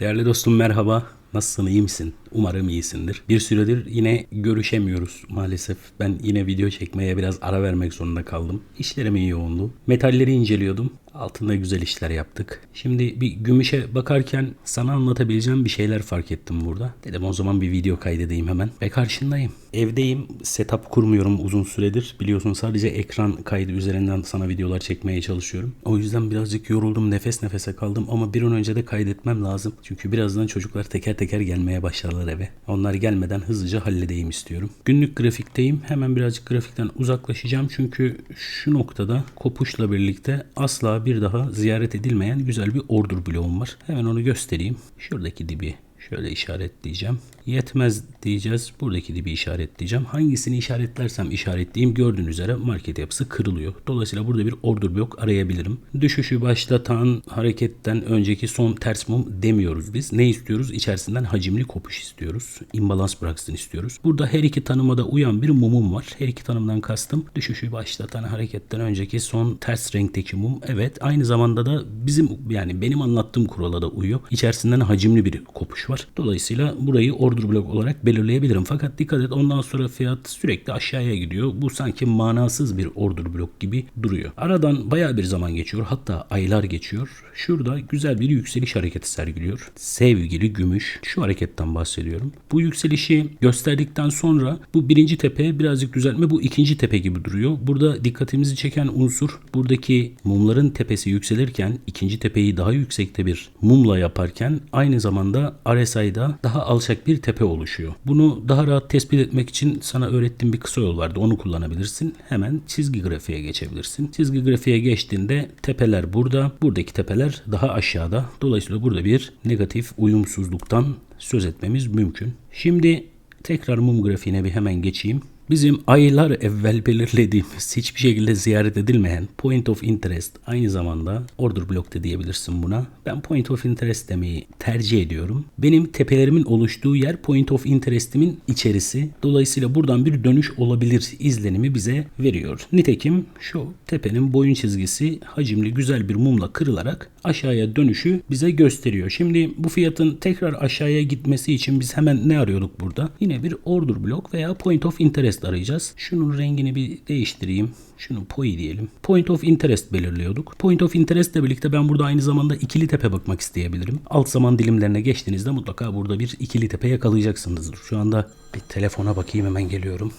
Değerli dostum merhaba. Nasılsın, iyi misin? Umarım iyisindir. Bir süredir yine görüşemiyoruz maalesef. Ben yine video çekmeye biraz ara vermek zorunda kaldım. İşlerimin yoğunluğu. Metalleri inceliyordum. Altında güzel işler yaptık. Şimdi bir gümüşe bakarken sana anlatabileceğim bir şeyler fark ettim burada. Dedim o zaman bir video kaydedeyim hemen. Ve karşındayım. Evdeyim. Setup kurmuyorum uzun süredir. Biliyorsun sadece ekran kaydı üzerinden sana videolar çekmeye çalışıyorum. O yüzden birazcık yoruldum. Nefes nefese kaldım ama bir an önce de kaydetmem lazım. Çünkü birazdan çocuklar teker teker gelmeye başlarlar eve. Onlar gelmeden hızlıca halledeyim istiyorum. Günlük grafikteyim. Hemen birazcık grafikten uzaklaşacağım. Çünkü şu noktada kopuşla birlikte asla bir daha ziyaret edilmeyen güzel bir order bloğum var. Hemen onu göstereyim. Şuradaki dibi Şöyle işaretleyeceğim. Yetmez diyeceğiz. Buradaki dibi işaretleyeceğim. Hangisini işaretlersem işaretleyeyim gördüğünüz üzere market yapısı kırılıyor. Dolayısıyla burada bir order blok arayabilirim. Düşüşü başlatan hareketten önceki son ters mum demiyoruz biz. Ne istiyoruz? İçerisinden hacimli kopuş istiyoruz. İmbalans bıraksın istiyoruz. Burada her iki tanıma uyan bir mumum var. Her iki tanımdan kastım düşüşü başlatan hareketten önceki son ters renkteki mum. Evet aynı zamanda da bizim yani benim anlattığım kurala da uyuyor. İçerisinden hacimli bir kopuş var. Dolayısıyla burayı order blok olarak belirleyebilirim. Fakat dikkat et ondan sonra fiyat sürekli aşağıya gidiyor. Bu sanki manasız bir order blok gibi duruyor. Aradan baya bir zaman geçiyor. Hatta aylar geçiyor. Şurada güzel bir yükseliş hareketi sergiliyor. Sevgili gümüş. Şu hareketten bahsediyorum. Bu yükselişi gösterdikten sonra bu birinci tepe birazcık düzeltme bu ikinci tepe gibi duruyor. Burada dikkatimizi çeken unsur buradaki mumların tepesi yükselirken ikinci tepeyi daha yüksekte bir mumla yaparken aynı zamanda RSI'da daha alçak bir tepe oluşuyor. Bunu daha rahat tespit etmek için sana öğrettiğim bir kısa yol vardı. Onu kullanabilirsin. Hemen çizgi grafiğe geçebilirsin. Çizgi grafiğe geçtiğinde tepeler burada. Buradaki tepeler daha aşağıda. Dolayısıyla burada bir negatif uyumsuzluktan söz etmemiz mümkün. Şimdi tekrar mum grafiğine bir hemen geçeyim. Bizim aylar evvel belirlediğimiz hiçbir şekilde ziyaret edilmeyen point of interest aynı zamanda order block da diyebilirsin buna. Ben point of interest demeyi tercih ediyorum. Benim tepelerimin oluştuğu yer point of interest'imin içerisi. Dolayısıyla buradan bir dönüş olabilir izlenimi bize veriyor. Nitekim şu tepenin boyun çizgisi hacimli güzel bir mumla kırılarak aşağıya dönüşü bize gösteriyor. Şimdi bu fiyatın tekrar aşağıya gitmesi için biz hemen ne arıyorduk burada? Yine bir order block veya point of interest arayacağız. Şunun rengini bir değiştireyim. Şunu POI diyelim. Point of interest belirliyorduk. Point of interest ile birlikte ben burada aynı zamanda ikili tepe bakmak isteyebilirim. Alt zaman dilimlerine geçtiğinizde mutlaka burada bir ikili tepe yakalayacaksınızdır. Şu anda bir telefona bakayım hemen geliyorum.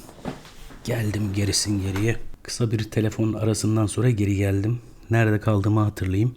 Geldim gerisin geriye. Kısa bir telefon arasından sonra geri geldim. Nerede kaldığımı hatırlayayım.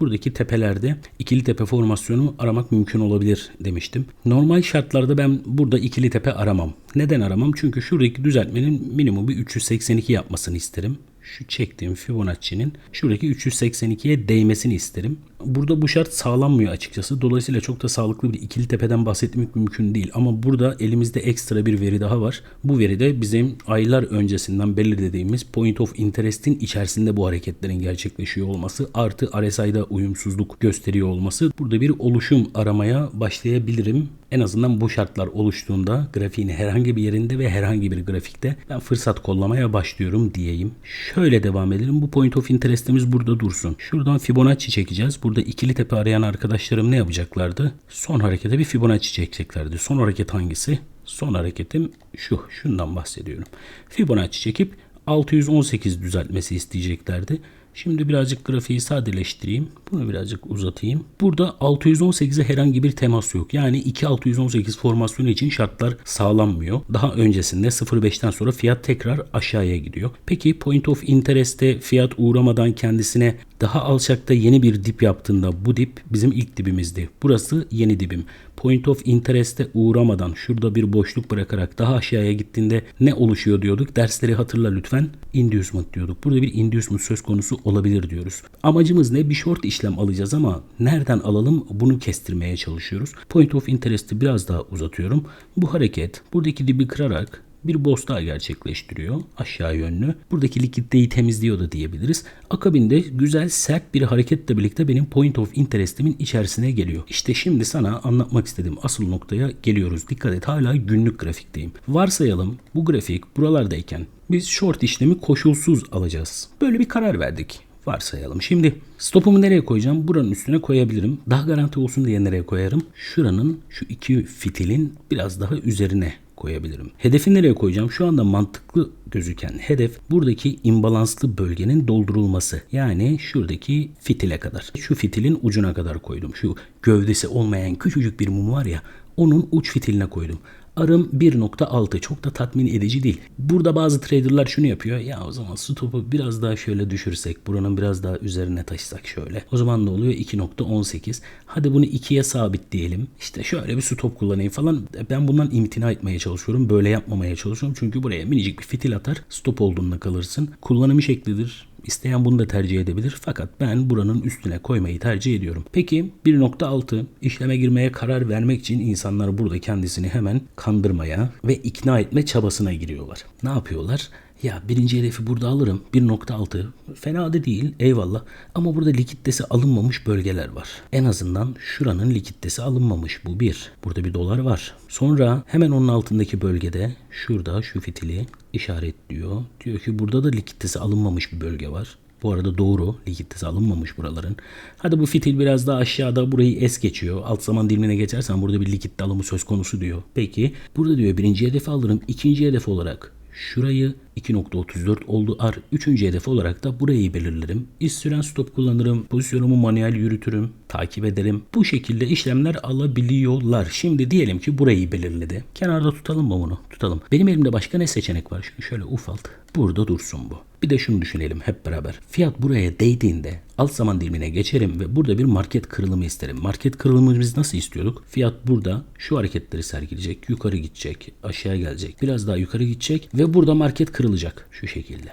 Buradaki tepelerde ikili tepe formasyonu aramak mümkün olabilir demiştim. Normal şartlarda ben burada ikili tepe aramam. Neden aramam? Çünkü şuradaki düzeltmenin minimum bir 382 yapmasını isterim. Şu çektiğim Fibonacci'nin şuradaki 382'ye değmesini isterim. Burada bu şart sağlanmıyor açıkçası. Dolayısıyla çok da sağlıklı bir ikili tepeden bahsetmek mümkün değil. Ama burada elimizde ekstra bir veri daha var. Bu veri de bizim aylar öncesinden belirlediğimiz point of interest'in içerisinde bu hareketlerin gerçekleşiyor olması artı RSI'da uyumsuzluk gösteriyor olması. Burada bir oluşum aramaya başlayabilirim. En azından bu şartlar oluştuğunda grafiğin herhangi bir yerinde ve herhangi bir grafikte ben fırsat kollamaya başlıyorum diyeyim. Şöyle devam edelim. Bu point of interest'imiz burada dursun. Şuradan Fibonacci çekeceğiz. Burada ikili tepe arayan arkadaşlarım ne yapacaklardı? Son harekete bir Fibonacci çekeceklerdi. Son hareket hangisi? Son hareketim şu. Şundan bahsediyorum. Fibonacci çekip 618 düzeltmesi isteyeceklerdi. Şimdi birazcık grafiği sadeleştireyim. Bunu birazcık uzatayım. Burada 618'e herhangi bir temas yok. Yani 2618 formasyonu için şartlar sağlanmıyor. Daha öncesinde 0.5'ten sonra fiyat tekrar aşağıya gidiyor. Peki point of interest'te fiyat uğramadan kendisine daha alçakta yeni bir dip yaptığında bu dip bizim ilk dibimizdi. Burası yeni dibim. Point of interest'e uğramadan şurada bir boşluk bırakarak daha aşağıya gittiğinde ne oluşuyor diyorduk. Dersleri hatırla lütfen. Inducement diyorduk. Burada bir inducement söz konusu olabilir diyoruz. Amacımız ne? Bir short işlem alacağız ama nereden alalım bunu kestirmeye çalışıyoruz. Point of interest'i biraz daha uzatıyorum. Bu hareket buradaki dibi kırarak bir boss daha gerçekleştiriyor aşağı yönlü. Buradaki likiditeyi temizliyor da diyebiliriz. Akabinde güzel sert bir hareketle birlikte benim point of interest'imin içerisine geliyor. İşte şimdi sana anlatmak istediğim asıl noktaya geliyoruz. Dikkat et hala günlük grafikteyim. Varsayalım bu grafik buralardayken biz short işlemi koşulsuz alacağız. Böyle bir karar verdik. Varsayalım. Şimdi stopumu nereye koyacağım? Buranın üstüne koyabilirim. Daha garanti olsun diye nereye koyarım? Şuranın şu iki fitilin biraz daha üzerine koyabilirim. Hedefi nereye koyacağım? Şu anda mantıklı gözüken hedef buradaki imbalanslı bölgenin doldurulması. Yani şuradaki fitile kadar. Şu fitilin ucuna kadar koydum. Şu gövdesi olmayan küçücük bir mum var ya onun uç fitiline koydum. Arım 1.6 çok da tatmin edici değil. Burada bazı traderlar şunu yapıyor. Ya o zaman stopu biraz daha şöyle düşürsek, buranın biraz daha üzerine taşısak şöyle. O zaman ne oluyor? 2.18. Hadi bunu 2'ye sabit diyelim. İşte şöyle bir stop kullanayım falan. Ben bundan imtina etmeye çalışıyorum. Böyle yapmamaya çalışıyorum. Çünkü buraya minicik bir fitil atar. Stop olduğunda kalırsın. Kullanımı şeklidir. İsteyen bunu da tercih edebilir fakat ben buranın üstüne koymayı tercih ediyorum. Peki 1.6 işleme girmeye karar vermek için insanlar burada kendisini hemen kandırmaya ve ikna etme çabasına giriyorlar. Ne yapıyorlar? Ya birinci hedefi burada alırım. 1.6 fena da değil eyvallah. Ama burada likiditesi alınmamış bölgeler var. En azından şuranın likiditesi alınmamış. Bu bir. Burada bir dolar var. Sonra hemen onun altındaki bölgede şurada şu fitili işaretliyor. Diyor ki burada da likiditesi alınmamış bir bölge var. Bu arada doğru. Likiditesi alınmamış buraların. Hadi bu fitil biraz daha aşağıda burayı es geçiyor. Alt zaman dilimine geçersen burada bir likit alımı söz konusu diyor. Peki burada diyor birinci hedefi alırım. ikinci hedef olarak şurayı 2.34 oldu ar. Üçüncü hedef olarak da burayı belirlerim. İş süren stop kullanırım. Pozisyonumu manuel yürütürüm. Takip ederim. Bu şekilde işlemler alabiliyorlar. Şimdi diyelim ki burayı belirledi. Kenarda tutalım mı bunu? Tutalım. Benim elimde başka ne seçenek var? Şunu şöyle ufalt. Burada dursun bu. Bir de şunu düşünelim hep beraber. Fiyat buraya değdiğinde alt zaman dilimine geçerim ve burada bir market kırılımı isterim. Market kırılımını biz nasıl istiyorduk? Fiyat burada şu hareketleri sergileyecek. Yukarı gidecek, aşağı gelecek. Biraz daha yukarı gidecek ve burada market kırılacak şu şekilde.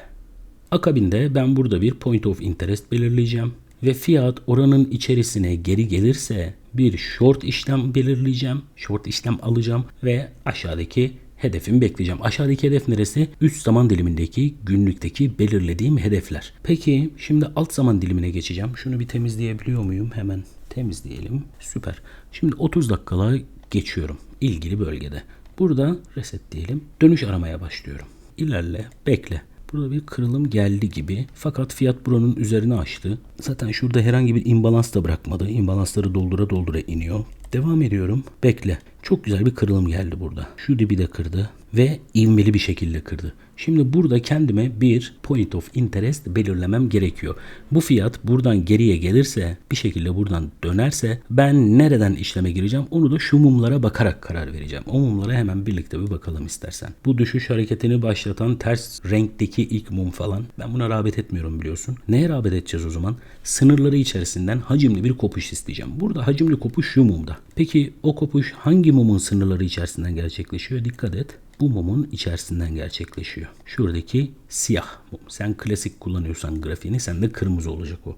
Akabinde ben burada bir point of interest belirleyeceğim ve fiyat oranın içerisine geri gelirse bir short işlem belirleyeceğim. Short işlem alacağım ve aşağıdaki hedefimi bekleyeceğim. Aşağıdaki hedef neresi? Üst zaman dilimindeki günlükteki belirlediğim hedefler. Peki şimdi alt zaman dilimine geçeceğim. Şunu bir temizleyebiliyor muyum? Hemen temizleyelim. Süper. Şimdi 30 dakikalığa geçiyorum ilgili bölgede. Burada reset diyelim. Dönüş aramaya başlıyorum. İlerle, bekle. Burada bir kırılım geldi gibi. Fakat fiyat buranın üzerine açtı. Zaten şurada herhangi bir imbalans da bırakmadı. İmbalansları doldura doldura iniyor. Devam ediyorum. Bekle. Çok güzel bir kırılım geldi burada. Şu dibi de kırdı ve ivmeli bir şekilde kırdı. Şimdi burada kendime bir point of interest belirlemem gerekiyor. Bu fiyat buradan geriye gelirse bir şekilde buradan dönerse ben nereden işleme gireceğim onu da şu mumlara bakarak karar vereceğim. O mumlara hemen birlikte bir bakalım istersen. Bu düşüş hareketini başlatan ters renkteki ilk mum falan ben buna rağbet etmiyorum biliyorsun. Neye rağbet edeceğiz o zaman? Sınırları içerisinden hacimli bir kopuş isteyeceğim. Burada hacimli kopuş şu mumda. Peki o kopuş hangi mumun sınırları içerisinden gerçekleşiyor? Dikkat et bu mumun içerisinden gerçekleşiyor. Şuradaki siyah mum. Sen klasik kullanıyorsan grafiğini sen de kırmızı olacak o.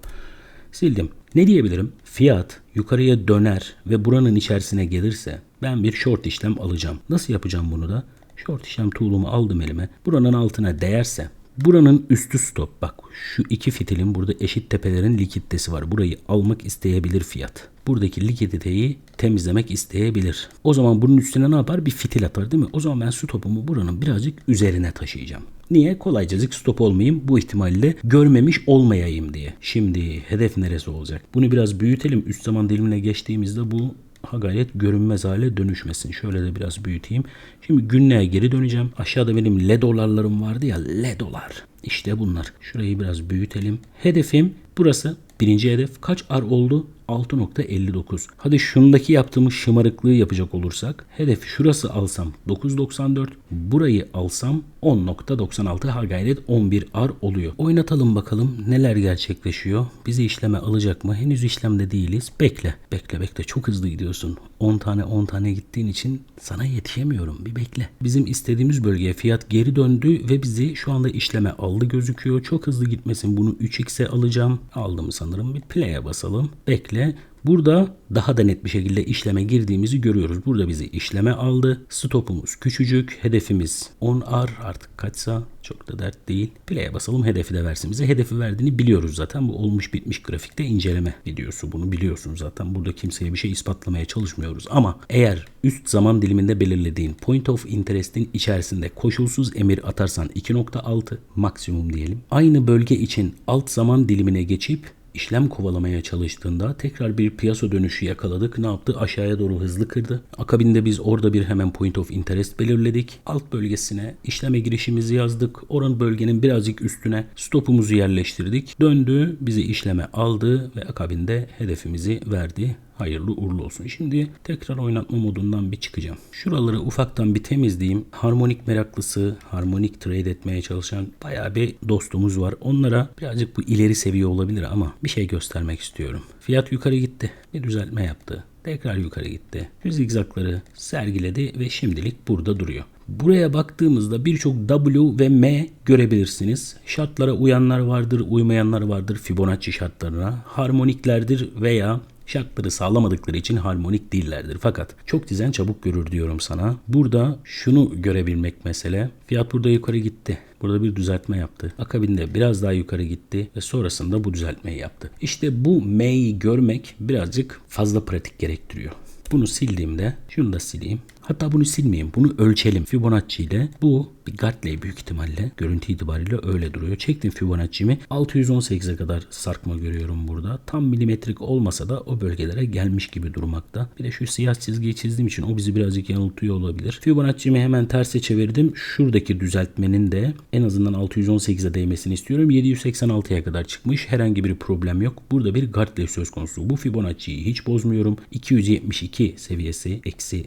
Sildim. Ne diyebilirim? Fiyat yukarıya döner ve buranın içerisine gelirse ben bir short işlem alacağım. Nasıl yapacağım bunu da? Short işlem tool'umu aldım elime. Buranın altına değerse Buranın üstü stop. Bak şu iki fitilin burada eşit tepelerin likiditesi var. Burayı almak isteyebilir fiyat. Buradaki likiditeyi temizlemek isteyebilir. O zaman bunun üstüne ne yapar? Bir fitil atar değil mi? O zaman ben stopumu buranın birazcık üzerine taşıyacağım. Niye? Kolaycacık stop olmayayım. Bu ihtimalle görmemiş olmayayım diye. Şimdi hedef neresi olacak? Bunu biraz büyütelim. Üst zaman dilimine geçtiğimizde bu ha gayret görünmez hale dönüşmesin. Şöyle de biraz büyüteyim. Şimdi günlüğe geri döneceğim. Aşağıda benim L dolarlarım vardı ya L dolar. İşte bunlar. Şurayı biraz büyütelim. Hedefim burası. Birinci hedef kaç ar oldu? 6.59. Hadi şundaki yaptığımız şımarıklığı yapacak olursak hedef şurası alsam 9.94 burayı alsam 10.96 ha gayret 11 ar oluyor. Oynatalım bakalım neler gerçekleşiyor. Bizi işleme alacak mı? Henüz işlemde değiliz. Bekle. Bekle bekle çok hızlı gidiyorsun. 10 tane 10 tane gittiğin için sana yetişemiyorum. Bir bekle. Bizim istediğimiz bölgeye fiyat geri döndü ve bizi şu anda işleme aldı gözüküyor. Çok hızlı gitmesin. Bunu 3x'e alacağım. Aldım sanırım. Bir play'e basalım. Bekle. Burada daha da net bir şekilde işleme girdiğimizi görüyoruz. Burada bizi işleme aldı. Stopumuz küçücük. Hedefimiz 10R artık kaçsa çok da dert değil. Play'e basalım hedefi de versin bize. Hedefi verdiğini biliyoruz zaten. Bu olmuş bitmiş grafikte inceleme videosu. Bunu biliyorsun zaten. Burada kimseye bir şey ispatlamaya çalışmıyoruz. Ama eğer üst zaman diliminde belirlediğin point of interest'in içerisinde koşulsuz emir atarsan 2.6 maksimum diyelim. Aynı bölge için alt zaman dilimine geçip işlem kovalamaya çalıştığında tekrar bir piyasa dönüşü yakaladık. Ne yaptı? Aşağıya doğru hızlı kırdı. Akabinde biz orada bir hemen point of interest belirledik. Alt bölgesine işleme girişimizi yazdık. Oranın bölgenin birazcık üstüne stopumuzu yerleştirdik. Döndü, bizi işleme aldı ve akabinde hedefimizi verdi. Hayırlı uğurlu olsun. Şimdi tekrar oynatma modundan bir çıkacağım. Şuraları ufaktan bir temizleyeyim. Harmonik meraklısı, harmonik trade etmeye çalışan bayağı bir dostumuz var. Onlara birazcık bu ileri seviye olabilir ama bir şey göstermek istiyorum. Fiyat yukarı gitti. Bir düzeltme yaptı. Tekrar yukarı gitti. Zigzakları sergiledi ve şimdilik burada duruyor. Buraya baktığımızda birçok W ve M görebilirsiniz. Şartlara uyanlar vardır, uymayanlar vardır Fibonacci şartlarına. Harmoniklerdir veya şartları sağlamadıkları için harmonik değillerdir. Fakat çok dizen çabuk görür diyorum sana. Burada şunu görebilmek mesele. Fiyat burada yukarı gitti. Burada bir düzeltme yaptı. Akabinde biraz daha yukarı gitti ve sonrasında bu düzeltmeyi yaptı. İşte bu M'yi görmek birazcık fazla pratik gerektiriyor. Bunu sildiğimde şunu da sileyim. Hatta bunu silmeyeyim. Bunu ölçelim. Fibonacci ile bu bir Gartley büyük ihtimalle. Görüntü itibariyle öyle duruyor. Çektim Fibonacci'mi. 618'e kadar sarkma görüyorum burada. Tam milimetrik olmasa da o bölgelere gelmiş gibi durmakta. Bir de şu siyah çizgiyi çizdiğim için o bizi birazcık yanıltıyor olabilir. Fibonacci'mi hemen terse çevirdim. Şuradaki düzeltmenin de en azından 618'e değmesini istiyorum. 786'ya kadar çıkmış. Herhangi bir problem yok. Burada bir Gartley söz konusu. Bu Fibonacci'yi hiç bozmuyorum. 272 seviyesi eksi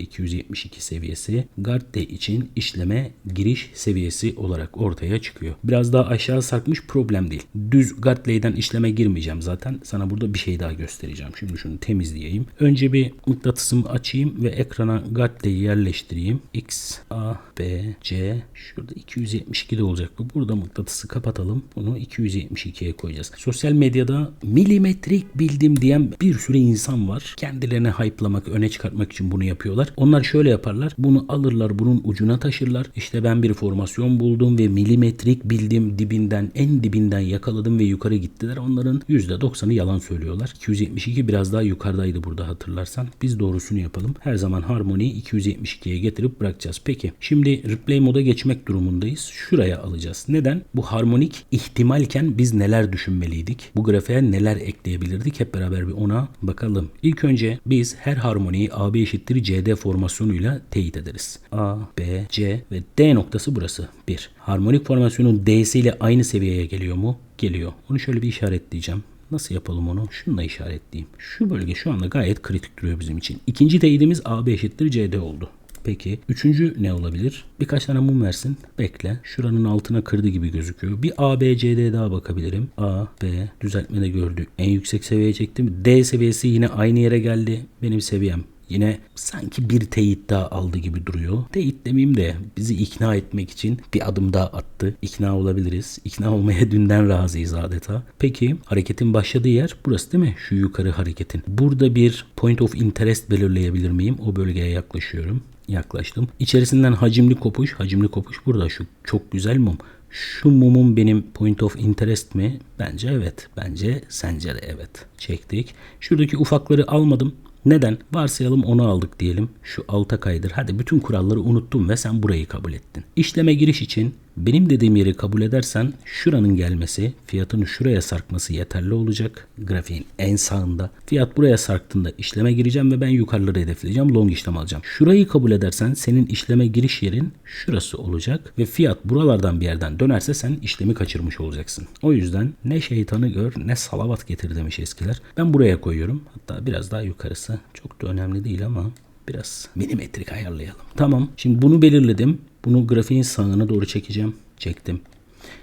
0.272 seviyesi Gartley için işleme giriş seviyesi olarak ortaya çıkıyor. Biraz daha aşağı sarkmış problem değil. Düz Gartley'den işleme girmeyeceğim zaten. Sana burada bir şey daha göstereceğim. Şimdi şunu temizleyeyim. Önce bir mıknatısımı açayım ve ekrana Gartley'i yerleştireyim. X, A, B, C. Şurada 272 de olacak bu. Burada mıknatısı kapatalım. Bunu 272'ye koyacağız. Sosyal medyada milimetrik bildim diyen bir sürü insan var. Kendilerini hype'lamak, öne çıkartmak için bunu yapıyorlar. Onlar şöyle yaparlar. Bunu alırlar, bunun ucuna taşırlar. İşte ben bir formasyon buldum ve milimetrik bildim dibinden, en dibinden yakaladım ve yukarı gittiler. Onların %90'ı yalan söylüyorlar. 272 biraz daha yukarıdaydı burada hatırlarsan. Biz doğrusunu yapalım. Her zaman harmoniyi 272'ye getirip bırakacağız. Peki şimdi replay moda geçmek durumundayız. Şuraya alacağız. Neden? Bu harmonik ihtimalken biz neler düşünmeliydik? Bu grafiğe neler ekleyebilirdik? Hep beraber bir ona bakalım. İlk önce biz her harmoniyi AB eşittir CD formasyonuyla teyit ederiz. A, B, C ve D noktası burası. 1. Harmonik formasyonun D'si ile aynı seviyeye geliyor mu? Geliyor. Onu şöyle bir işaretleyeceğim. Nasıl yapalım onu? Şununla işaretleyeyim. Şu bölge şu anda gayet kritik duruyor bizim için. İkinci teyidimiz AB eşittir CD oldu. Peki üçüncü ne olabilir? Birkaç tane mum versin. Bekle. Şuranın altına kırdı gibi gözüküyor. Bir A, B, C, D daha bakabilirim. A, B düzeltme de gördü. En yüksek seviyeye çektim. D seviyesi yine aynı yere geldi. Benim seviyem yine sanki bir teyit daha aldı gibi duruyor. Teyit demeyeyim de bizi ikna etmek için bir adım daha attı. İkna olabiliriz. İkna olmaya dünden razıyız adeta. Peki hareketin başladığı yer burası değil mi? Şu yukarı hareketin. Burada bir point of interest belirleyebilir miyim? O bölgeye yaklaşıyorum. Yaklaştım. İçerisinden hacimli kopuş. Hacimli kopuş burada şu çok güzel mum. Şu mumun benim point of interest mi? Bence evet. Bence sence de evet. Çektik. Şuradaki ufakları almadım. Neden? Varsayalım onu aldık diyelim. Şu alta kaydır. Hadi bütün kuralları unuttum ve sen burayı kabul ettin. İşleme giriş için benim dediğim yeri kabul edersen şuranın gelmesi, fiyatın şuraya sarkması yeterli olacak. Grafiğin en sağında. Fiyat buraya sarktığında işleme gireceğim ve ben yukarıları hedefleyeceğim. Long işlem alacağım. Şurayı kabul edersen senin işleme giriş yerin şurası olacak ve fiyat buralardan bir yerden dönerse sen işlemi kaçırmış olacaksın. O yüzden ne şeytanı gör ne salavat getir demiş eskiler. Ben buraya koyuyorum. Hatta biraz daha yukarısı. Çok da önemli değil ama biraz milimetrik ayarlayalım. Tamam. Şimdi bunu belirledim. Bunu grafiğin sağına doğru çekeceğim. Çektim.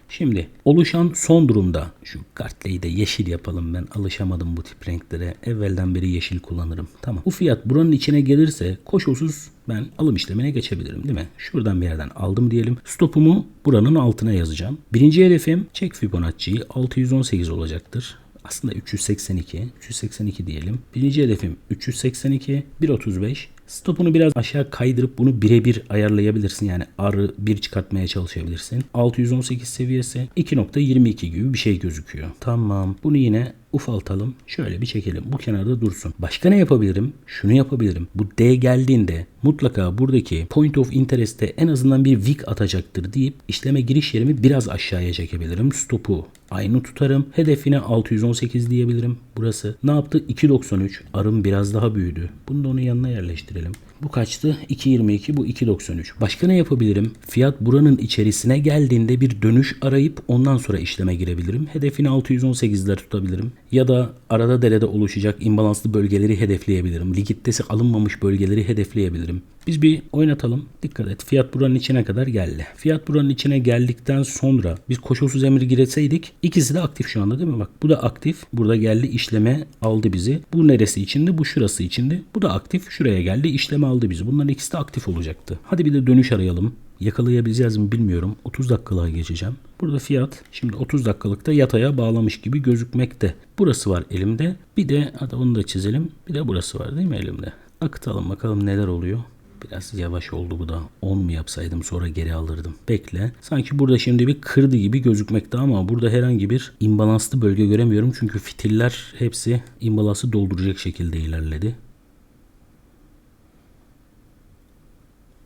Şimdi oluşan son durumda şu Gartley'i de yeşil yapalım ben alışamadım bu tip renklere. Evvelden beri yeşil kullanırım. Tamam. Bu fiyat buranın içine gelirse koşulsuz ben alım işlemine geçebilirim değil mi? Şuradan bir yerden aldım diyelim. Stopumu buranın altına yazacağım. Birinci hedefim çek Fibonacci'yi 618 olacaktır. Aslında 382. 382 diyelim. Birinci hedefim 382. 1.35. Stopunu biraz aşağı kaydırıp bunu birebir ayarlayabilirsin. Yani arı bir çıkartmaya çalışabilirsin. 618 seviyesi 2.22 gibi bir şey gözüküyor. Tamam. Bunu yine ufaltalım. Şöyle bir çekelim. Bu kenarda dursun. Başka ne yapabilirim? Şunu yapabilirim. Bu D geldiğinde mutlaka buradaki point of interest'te en azından bir wick atacaktır deyip işleme giriş yerimi biraz aşağıya çekebilirim. Stopu aynı tutarım. Hedefine 618 diyebilirim. Burası. Ne yaptı? 2.93. Arım biraz daha büyüdü. Bunu da onun yanına yerleştirelim. Bu kaçtı? 2.22 bu 2.93. Başka ne yapabilirim? Fiyat buranın içerisine geldiğinde bir dönüş arayıp ondan sonra işleme girebilirim. Hedefini 618'ler tutabilirim. Ya da arada derede oluşacak imbalanslı bölgeleri hedefleyebilirim. Likiditesi alınmamış bölgeleri hedefleyebilirim. Biz bir oynatalım. Dikkat et. Fiyat buranın içine kadar geldi. Fiyat buranın içine geldikten sonra biz koşulsuz emir girseydik ikisi de aktif şu anda değil mi? Bak bu da aktif. Burada geldi işleme aldı bizi. Bu neresi içindi? Bu şurası içindi. Bu da aktif. Şuraya geldi işleme aldı bizi. Bunların ikisi de aktif olacaktı. Hadi bir de dönüş arayalım. Yakalayabileceğiz mi bilmiyorum. 30 dakikalığa geçeceğim. Burada fiyat şimdi 30 dakikalıkta yataya bağlamış gibi gözükmekte. Burası var elimde. Bir de hadi onu da çizelim. Bir de burası var değil mi elimde? Akıtalım bakalım neler oluyor. Biraz yavaş oldu bu da. 10 mu yapsaydım sonra geri alırdım. Bekle. Sanki burada şimdi bir kırdı gibi gözükmekte ama burada herhangi bir imbalanslı bölge göremiyorum. Çünkü fitiller hepsi imbalansı dolduracak şekilde ilerledi.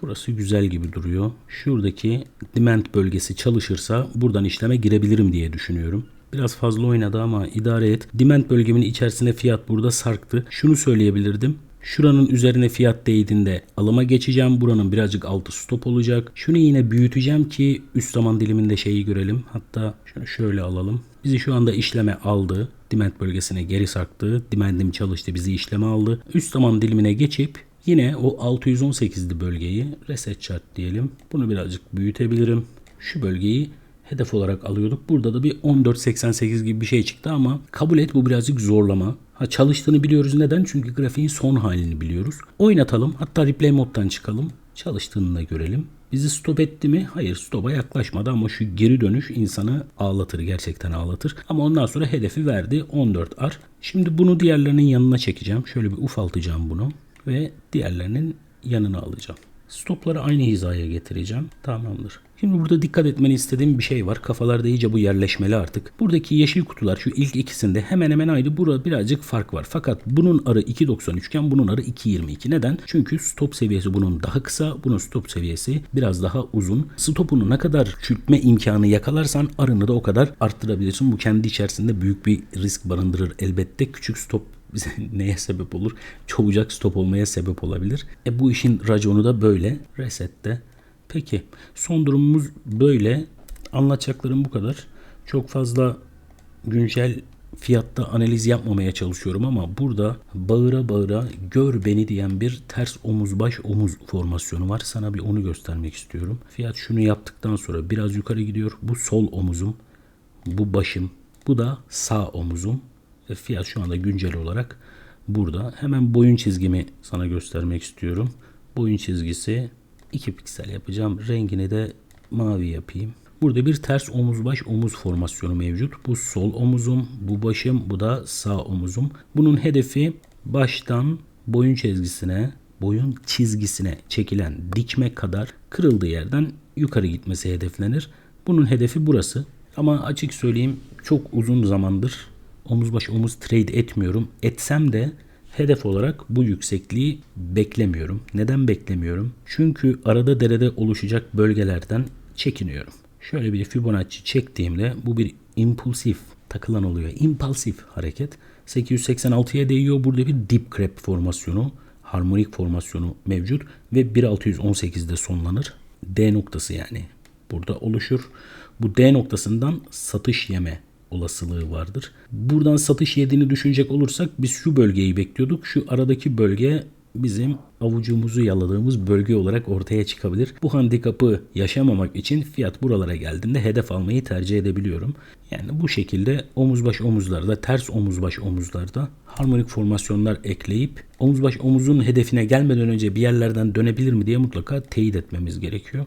Burası güzel gibi duruyor. Şuradaki demand bölgesi çalışırsa buradan işleme girebilirim diye düşünüyorum. Biraz fazla oynadı ama idare et. Demand bölgemin içerisine fiyat burada sarktı. Şunu söyleyebilirdim. Şuranın üzerine fiyat değdiğinde alıma geçeceğim. Buranın birazcık altı stop olacak. Şunu yine büyüteceğim ki üst zaman diliminde şeyi görelim. Hatta şunu şöyle alalım. Bizi şu anda işleme aldı. Demand bölgesine geri sarktı. Demand'im çalıştı bizi işleme aldı. Üst zaman dilimine geçip Yine o 618'li bölgeyi reset chart diyelim. Bunu birazcık büyütebilirim. Şu bölgeyi hedef olarak alıyorduk. Burada da bir 14.88 gibi bir şey çıktı ama kabul et bu birazcık zorlama. Ha, çalıştığını biliyoruz. Neden? Çünkü grafiğin son halini biliyoruz. Oynatalım. Hatta replay moddan çıkalım. Çalıştığını da görelim. Bizi stop etti mi? Hayır stopa yaklaşmadı ama şu geri dönüş insanı ağlatır. Gerçekten ağlatır. Ama ondan sonra hedefi verdi 14 ar. Şimdi bunu diğerlerinin yanına çekeceğim. Şöyle bir ufaltacağım bunu ve diğerlerinin yanına alacağım. Stopları aynı hizaya getireceğim. Tamamdır. Şimdi burada dikkat etmeni istediğim bir şey var. Kafalarda iyice bu yerleşmeli artık. Buradaki yeşil kutular şu ilk ikisinde hemen hemen aynı. Burada birazcık fark var. Fakat bunun arı 2.93 iken bunun arı 2.22. Neden? Çünkü stop seviyesi bunun daha kısa. Bunun stop seviyesi biraz daha uzun. Stopunu ne kadar küçültme imkanı yakalarsan arını da o kadar arttırabilirsin. Bu kendi içerisinde büyük bir risk barındırır. Elbette küçük stop bize neye sebep olur? Çabucak stop olmaya sebep olabilir. E bu işin raconu da böyle. Resette. Peki son durumumuz böyle. Anlatacaklarım bu kadar. Çok fazla güncel fiyatta analiz yapmamaya çalışıyorum ama burada bağıra bağıra gör beni diyen bir ters omuz baş omuz formasyonu var. Sana bir onu göstermek istiyorum. Fiyat şunu yaptıktan sonra biraz yukarı gidiyor. Bu sol omuzum. Bu başım. Bu da sağ omuzum. Fiyat şu anda güncel olarak burada. Hemen boyun çizgimi sana göstermek istiyorum. Boyun çizgisi 2 piksel yapacağım. Rengini de mavi yapayım. Burada bir ters omuz baş omuz formasyonu mevcut. Bu sol omuzum, bu başım, bu da sağ omuzum. Bunun hedefi baştan boyun çizgisine, boyun çizgisine çekilen dikme kadar kırıldığı yerden yukarı gitmesi hedeflenir. Bunun hedefi burası. Ama açık söyleyeyim çok uzun zamandır omuz baş omuz trade etmiyorum. Etsem de hedef olarak bu yüksekliği beklemiyorum. Neden beklemiyorum? Çünkü arada derede oluşacak bölgelerden çekiniyorum. Şöyle bir Fibonacci çektiğimde bu bir impulsif takılan oluyor. İmpulsif hareket. 886'ya değiyor. Burada bir dip crep formasyonu, harmonik formasyonu mevcut ve 1618'de sonlanır. D noktası yani burada oluşur. Bu D noktasından satış yeme olasılığı vardır. Buradan satış yediğini düşünecek olursak biz şu bölgeyi bekliyorduk. Şu aradaki bölge bizim avucumuzu yaladığımız bölge olarak ortaya çıkabilir. Bu handikapı yaşamamak için fiyat buralara geldiğinde hedef almayı tercih edebiliyorum. Yani bu şekilde omuz baş omuzlarda, ters omuz baş omuzlarda harmonik formasyonlar ekleyip omuz baş omuzun hedefine gelmeden önce bir yerlerden dönebilir mi diye mutlaka teyit etmemiz gerekiyor.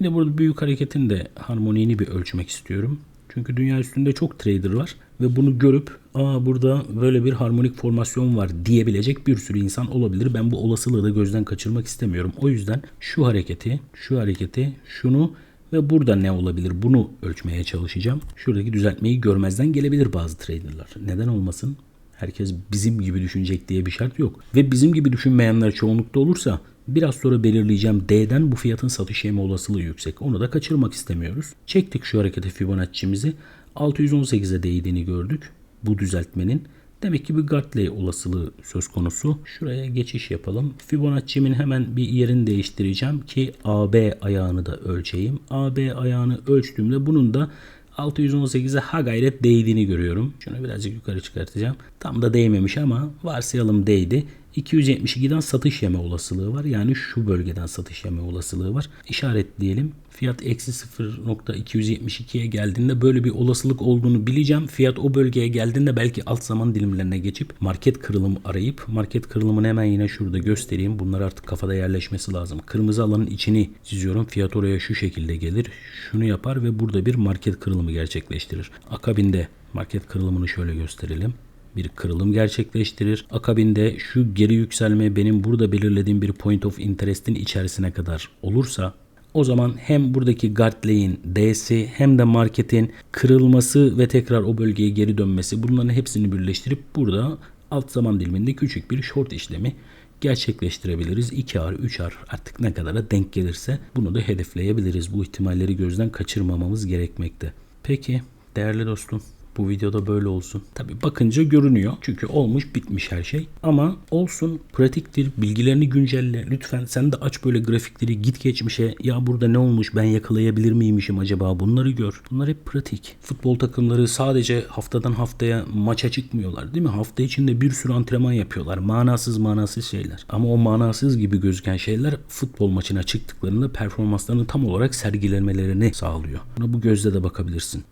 Bir de burada büyük hareketin de harmoniğini bir ölçmek istiyorum. Çünkü dünya üstünde çok trader var ve bunu görüp aa burada böyle bir harmonik formasyon var diyebilecek bir sürü insan olabilir. Ben bu olasılığı da gözden kaçırmak istemiyorum. O yüzden şu hareketi, şu hareketi, şunu ve burada ne olabilir bunu ölçmeye çalışacağım. Şuradaki düzeltmeyi görmezden gelebilir bazı traderlar. Neden olmasın? Herkes bizim gibi düşünecek diye bir şart yok. Ve bizim gibi düşünmeyenler çoğunlukta olursa biraz sonra belirleyeceğim D'den bu fiyatın satış yeme olasılığı yüksek. Onu da kaçırmak istemiyoruz. Çektik şu harekete Fibonacci'mizi. 618'e değdiğini gördük bu düzeltmenin. Demek ki bir Gartley olasılığı söz konusu. Şuraya geçiş yapalım. Fibonacci'min hemen bir yerini değiştireceğim ki AB ayağını da ölçeyim. AB ayağını ölçtüğümde bunun da 618'e ha gayret değdiğini görüyorum. Şunu birazcık yukarı çıkartacağım. Tam da değmemiş ama varsayalım değdi. 272'den satış yeme olasılığı var. Yani şu bölgeden satış yeme olasılığı var. İşaretleyelim. Fiyat eksi 0.272'ye geldiğinde böyle bir olasılık olduğunu bileceğim. Fiyat o bölgeye geldiğinde belki alt zaman dilimlerine geçip market kırılımı arayıp market kırılımını hemen yine şurada göstereyim. Bunlar artık kafada yerleşmesi lazım. Kırmızı alanın içini çiziyorum. Fiyat oraya şu şekilde gelir. Şunu yapar ve burada bir market kırılımı gerçekleştirir. Akabinde market kırılımını şöyle gösterelim bir kırılım gerçekleştirir. Akabinde şu geri yükselme benim burada belirlediğim bir point of interest'in içerisine kadar olursa o zaman hem buradaki Gartley'in D'si hem de marketin kırılması ve tekrar o bölgeye geri dönmesi bunların hepsini birleştirip burada alt zaman diliminde küçük bir short işlemi gerçekleştirebiliriz. 2R, 3R artık ne kadara denk gelirse bunu da hedefleyebiliriz. Bu ihtimalleri gözden kaçırmamamız gerekmekte. Peki değerli dostum bu videoda böyle olsun. Tabi bakınca görünüyor. Çünkü olmuş bitmiş her şey. Ama olsun pratiktir. Bilgilerini güncelle. Lütfen sen de aç böyle grafikleri git geçmişe. Ya burada ne olmuş ben yakalayabilir miymişim acaba bunları gör. Bunlar hep pratik. Futbol takımları sadece haftadan haftaya maça çıkmıyorlar değil mi? Hafta içinde bir sürü antrenman yapıyorlar. Manasız manasız şeyler. Ama o manasız gibi gözüken şeyler futbol maçına çıktıklarında performanslarını tam olarak sergilemelerini sağlıyor. Buna bu gözle de bakabilirsin.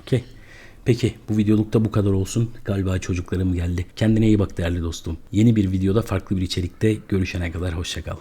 Okey. Peki bu videolukta bu kadar olsun. Galiba çocuklarım geldi. Kendine iyi bak değerli dostum. Yeni bir videoda farklı bir içerikte görüşene kadar hoşçakal.